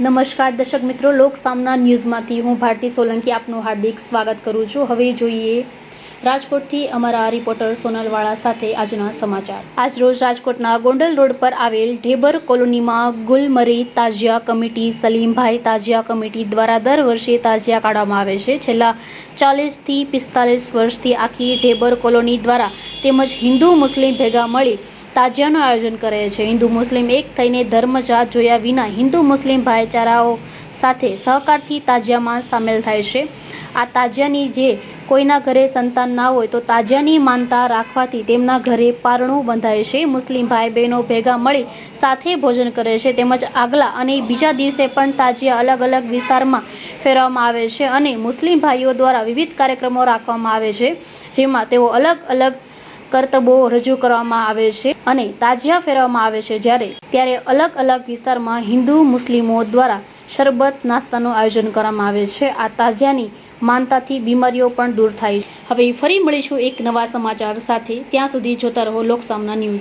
નમસ્કાર દર્શક મિત્રો, લોક સામના ન્યૂઝમાંથી હું ભારતી સોલંકી આપનું હાર્દિક સ્વાગત કરું છું. હવે જોઈએ રાજકોટથી અમારા રિપોર્ટર સોનલવાળા સાથે આજના સમાચાર. આજરોજ રાજકોટના ગોંડલ રોડ પર આવેલ ઢેબર કોલોનીમાં ગુલમરી તાજિયા કમિટી, સલીમભાઈ તાજિયા કમિટી દ્વારા દર વર્ષે તાજિયા કાઢવામાં આવે છે. છેલ્લા ચાલીસથી પિસ્તાલીસ વર્ષથી આખી ઢેબર કોલોની દ્વારા તેમજ હિન્દુ મુસ્લિમ ભેગા મળી તાજિયાનું આયોજન કરે છે. હિન્દુ મુસ્લિમ એક થઈને ધર્મ જાત જોયા વિના હિન્દુ મુસ્લિમ ભાઈચારાઓ સાથે સહકારથી તાજિયામાં સામેલ થાય છે. આ તાજિયાની જે કોઈના ઘરે સંતાન ના હોય તો તાજિયાની માનતા રાખવાથી તેમના ઘરે પારણું બંધાય છે. મુસ્લિમ ભાઈ બહેનો ભેગા મળી સાથે ભોજન કરે છે. તેમજ આગલા અને બીજા દિવસે પણ તાજિયા અલગ અલગ વિસ્તારમાં ફેરવવામાં આવે છે અને મુસ્લિમ ભાઈઓ દ્વારા વિવિધ કાર્યક્રમો રાખવામાં આવે છે. જેમાં તેઓ અલગ અલગ કરતબો રજૂ કરવામાં આવે છે અને તાજિયા ફેરવવામાં આવે છે જ્યારે ત્યારે અલગ અલગ વિસ્તારમાં હિન્દુ મુસ્લિમો દ્વારા શરબત નાસ્તાનું આયોજન કરવામાં આવે છે. આ તાજિયાની માનતાથી બીમારીઓ પણ દૂર થાય છે. હવે ફરી મળીશું એક નવા સમાચાર સાથે. ત્યાં સુધી જોતા રહો લોકસામના ન્યૂઝ.